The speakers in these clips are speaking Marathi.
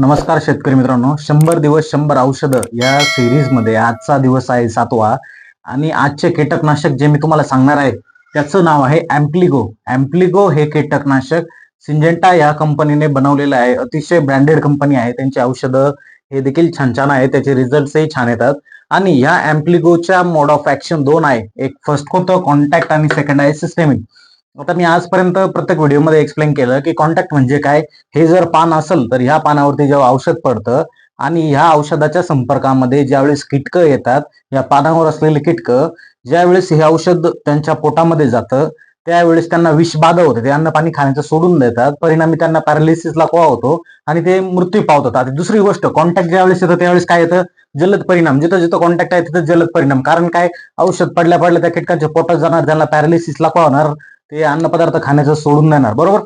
नमस्कार शेतकरी मित्रांनो. शंभर दिवस शंभर औषधं या सिरीजमध्ये आजचा दिवस आहे सातवा. आणि आजचे कीटकनाशक जे मी तुम्हाला सांगणार आहे त्याचं नाव आहे अँप्लिगो अँप्लिगो हे कीटकनाशक सिंजेंटा या कंपनीने बनवलेलं आहे. अतिशय ब्रँडेड कंपनी आहे. त्यांची औषधं हे देखील छान छान आहे त्याचे रिझल्टही छान येतात. आणि या अँप्लिगोच्या मोड ऑफ ऍक्शन दोन आहे. एक फर्स्ट होतं कॉन्टॅक्ट आणि सेकंड आहे. सिस्टेमिक आता मी आजपर्यंत प्रत्येक व्हिडिओमध्ये एक्सप्लेन केलं की कॉन्टॅक्ट म्हणजे काय? हे जर पान असेल तर ह्या पानावरती जेव्हा औषध पडतं आणि ह्या औषधाच्या संपर्कामध्ये ज्यावेळेस किटकं येतात या पानावर असलेले किटकं ज्यावेळेस हे औषध त्यांच्या पोटामध्ये जातं त्यावेळेस त्यांना विषबाधा होते ते अन्न पाणी खाण्याचं सोडून देतात परिणामी त्यांना पॅरालिसिसला कोवा होतो आणि ते मृत्यू पावतात. आता दुसरी गोष्ट कॉन्टॅक्ट ज्यावेळेस येतं त्यावेळेस काय येतं? जलद परिणाम. जिथं जिथं कॉन्टॅक्ट आहे तिथं जलद परिणाम. कारण काय? औषध पडल्या पडल्या त्या किटकांच्या पोटात जाणार त्यांना पॅरालिसिसला कोवा होणार ते अन्नपदार्थ खाण्याचं सोडून देणार बरोबर?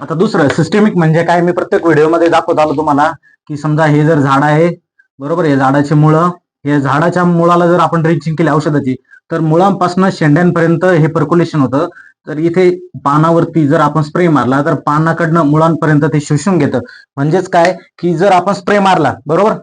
आता दुसरं सिस्टेमिक म्हणजे काय? मी प्रत्येक व्हिडिओमध्ये दाखवत आलो तुम्हाला की समजा हे जर झाड आहे बरोबर? हे झाडाची मुळं हे झाडाच्या मुळाला जर आपण ड्रिंचिंग केली औषधाची तर मुळांपासून शेंड्यांपर्यंत हे पर्क्युलेशन होतं. तर इथे पानावरती जर आपण स्प्रे मारला तर पानाकडनं मुळांपर्यंत ते शोषून घेतं. म्हणजेच काय? की जर आपण स्प्रे मारला बरोबर?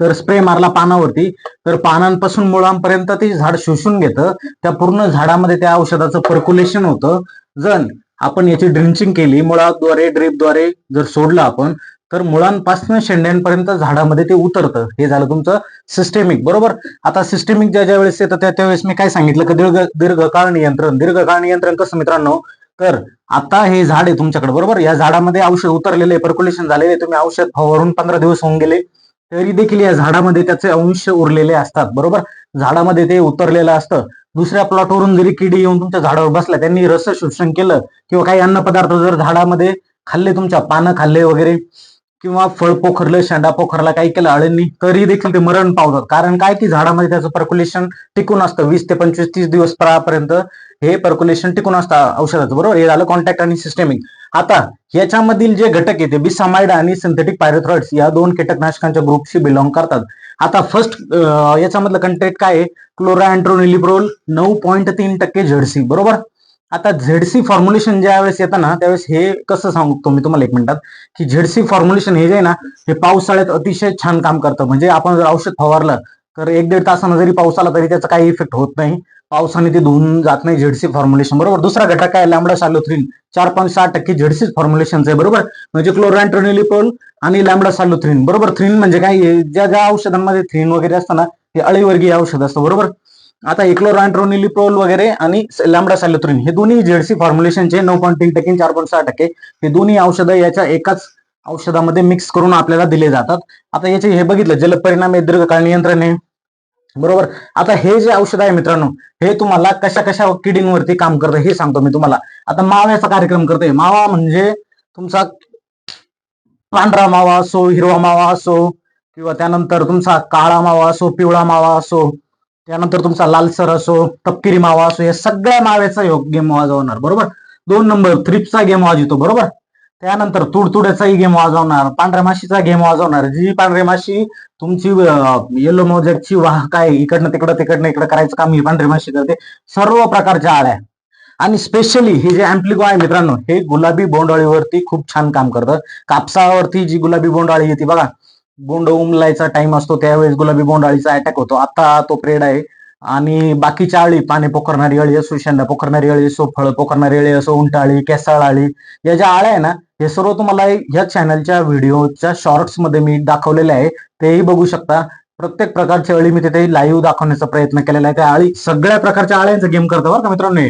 तर स्प्रे मारला पानावरती. तर पानांपासून मुळांपर्यंत ते झाड शोषून घेतं. त्या पूर्ण झाडामध्ये त्या औषधाचं पर्क्युलेशन होतं. जर आपण याची ड्रिंचिंग केली मुळाद्वारे ड्रीपद्वारे जर सोडलं आपण तर मुळांपासून शेंड्यांपर्यंत झाडामध्ये ते उतरतं. हे झालं तुमचं सिस्टेमिक बरोबर? आता सिस्टेमिक ज्या ज्या वेळेस येतं त्या त्यावेळेस मी काय सांगितलं की दीर्घ दीर्घकाळ नियंत्रण. दीर्घकाळ नियंत्रण कसं मित्रांनो? तर आता हे झाड आहे तुमच्याकडे बरोबर? या झाडामध्ये औषध उतरलेले पर्क्युलेशन झालेले तुम्ही औषध फवारून पंधरा दिवस होऊन गेले. तरी देखील या झाडामध्ये त्याचे अंश उरलेले असतात बरोबर? झाडामध्ये ते उतरलेलं असतं. दुसऱ्या प्लॉटवरून जरी किडी येऊन तुमच्या झाडावर बसल्या त्यांनी रस शोषण केलं किंवा काही अन्न पदार्थ जर झाडामध्ये खाल्ले तुमच्या पानं खाल्ले वगैरे किंवा फळ पोखरलं शेंडा पोखरला काही केलं अळींनी तरी देखील ते मरण पावतात. कारण काय की झाडामध्ये त्याचं पर्क्युलेशन टिकून असतं. वीस ते पंचवीस तीस दिवस पर्यंत हे पर्क्युलेशन टिकून असतं औषधाचं बरोबर? हे झालं कॉन्टॅक्ट आणि सिस्टेमिक आता याच्यामधील जे घटक आहे ते बिसामाइड आणि सिंथेटिक पायरोथ्रॉइड्स या दोन कीटकनाशकांच्या ग्रुपशी बिलॉंग करतात. आता फर्स्ट याच्यामधलं कंटेंट काय आहे? क्लोराएन्ट्रोनिलिप्रोल नऊ पॉईंट तीन टक्के झडसी बरोबर? आता झेडसी फॉर्म्युलेशन ज्या वेळेस येतं ना त्यावेळेस हे कसं सांगतो मी तुम्हाला एक मिनिटात? की झेडसी फॉर्म्युलेशन हे जे आहे ना हे पावसाळ्यात अतिशय छान काम करतं. म्हणजे आपण जर औषध फवारलं तर एक दीड तासानं जरी पाऊस आला तरी त्याचा काही इफेक्ट होत नाही. पावसाने ते धुवून जात नाही झेडसी फॉर्म्युलेशन बरोबर? दुसरा घटक आहे लॅमडा सालोथ्रीन चार पॉईंट सहा टक्के झेडसी फॉर्म्युलेशन आहे बरोबर? म्हणजे क्लोरॅन्ट्रोनिलिपोल आणि लॅमडा सालोथ्रीन बरोबर? थ्रीन म्हणजे काय? ज्या ज्या औषधांमध्ये थ्रीन वगैरे असतं ना हे अळीवर्गीय औषध असतं बरोबर? आता इक्लोरॅन्ट्रोनिलिप्रोल वगैरे आणि लॅमडा सॅलोथ्रिन हे दोन्ही झेडसी फॉर्म्युलेशनचे नऊ पॉईंट तीन टक्के चार पॉईंट सहा टक्के हे दोन्ही औषधं याच्या एकाच औषधामध्ये मिक्स करून आपल्याला दिले जातात. आता याचे हे बघितलं जलपरिणाम परिणाम दीर्घकाळ नियंत्रण आहे. बरोबर? आता हे जे औषध आहे मित्रांनो हे तुम्हाला कशा कशा किडींवरती काम करतं हे सांगतो मी तुम्हाला. आता माव्याचा कार्यक्रम करते मावा म्हणजे तुमचा पांढरा मावा असो हिरवा मावा असो किंवा त्यानंतर तुमचा काळा मावा असो पिवळा मावा असो त्यानंतर तुमचा लालसर असो तपकिरी मावा असो या सगळ्या माव्याचा गेम वाजवणार बरोबर? दोन नंबर थ्रिपचा गेम वाजवतो बरोबर? त्यानंतर तुडतुड्याचाही गेम वाजवणार पांढऱ्या माशीचा गेम वाजवणार. जी पांढऱ्या माशी तुमची येलो मोजेटची वाहक आहे इकडनं तिकडं तिकडनं इकडं करायचं काम ही पांढरी माशी करते सर्व प्रकारच्या आळ्या आणि स्पेशली हे जे अँप्लिको आहे मित्रांनो हे गुलाबी बोंडाळीवरती खूप छान काम करतं कापसावरती जी गुलाबी बोंडाळी येते बघा बोंड उमलायचा टाइम असतो त्यावेळेस गुलाबी बोंडाळीचा अटॅक होतो. आता तो प्रेड आहे. आणि बाकीच्या अळी पाने पोखरणारी अळी असो शेंडा पोखरणारी अळी असो फळ पोखरणारी अळी असो उंटाळी केसाळ अळी या ज्या आळ्या आहे ना हे सर्व तुम्हाला ह्या चॅनलच्या व्हिडिओच्या शॉर्ट्समध्ये मी दाखवलेले आहे. तेही बघू शकता. प्रत्येक प्रकारची अळी मी तिथे लाईव्ह दाखवण्याचा प्रयत्न केलेला आहे. त्या अळी सगळ्या प्रकारच्या अळ्यांचा गेम करतो बरं का मित्रांनो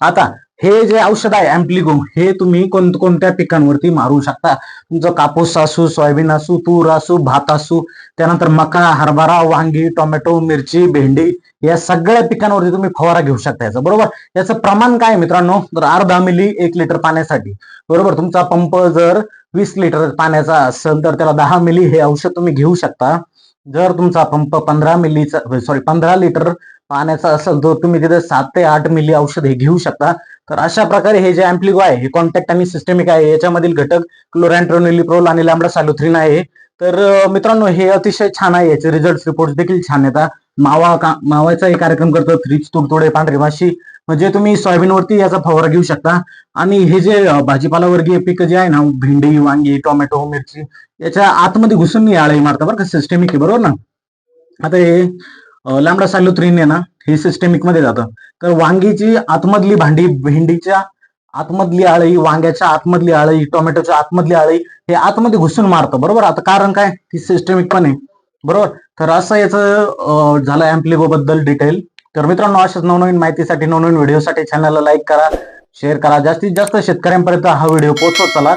आता हे जे औषध आहे अँप्लिगो हे तुम्ही कोणत्या पिकांवरती मारू शकता? तुमचं कापूस असू सोयाबीन असू तूर असू भात असू त्यानंतर मका हरभरा वांगी टोमॅटो मिरची भेंडी या सगळ्या पिकांवरती तुम्ही फवारा घेऊ शकता याचं बरोबर? याचं प्रमाण काय मित्रांनो? तर अर्धा मिली एक लिटर पाण्यासाठी बरोबर? तुमचा पंप जर वीस लिटर पाण्याचा असेल तर त्याला दहा मिली हे औषध तुम्ही घेऊ शकता. जर तुमचा पंप पंधरा मिलीचा सॉरी पंधरा लिटर पाण्याचा असेल तर तुम्ही तिथे सात ते आठ मिली औषध हे घेऊ शकता. तर अशा प्रकारे हे जे अँप्लिगो आहे हे कॉन्टॅक्ट आणि सिस्टेमिक आहे याच्यामधील घटक क्लोरॅन्ट्रोनिलिप्रोल आणि लॅमडा सॅलोथ्रीन आहे तर मित्रांनो हे अतिशय छान आहे याचे रिझल्ट रिपोर्ट देखील छान येतात मावा का एक कार्यक्रम करतो थ्रीच तुडतुडे पांढरी माशी. म्हणजे तुम्ही सोयाबीनवरती याचा फवारा घेऊ शकता. आणि हे जे भाजीपाला वर्गीय पिकं जे आहे ना भेंडी वांगी टोमॅटो मिरची याच्या आतमध्ये घुसून नाही आळी मारता बरं का सिस्टेमिक आहे बरोबर ना? आता हे लांबडा सायलोत्रीन आहे ना हे सिस्टेमिकमध्ये जातं. तर वांगीची आतमधली भांडी भेंडीच्या आतमधली आळी वांग्याच्या आतमधली आळी टोमॅटोच्या आतमधली आळी हे आतमध्ये घुसून मारतं. बरोबर? आता कारण काय? ती सिस्टेमिक पण आहे. बरोबर? तर असं याचं झालं अँप्लिगो बद्दल डिटेल तर मित्रांनो अशाच नवनवीन माहितीसाठी नवनवीन व्हिडिओसाठी चॅनलला लाईक करा शेअर करा. जास्तीत जास्त शेतकऱ्यांपर्यंत हा व्हिडिओ पोहोचवत चला.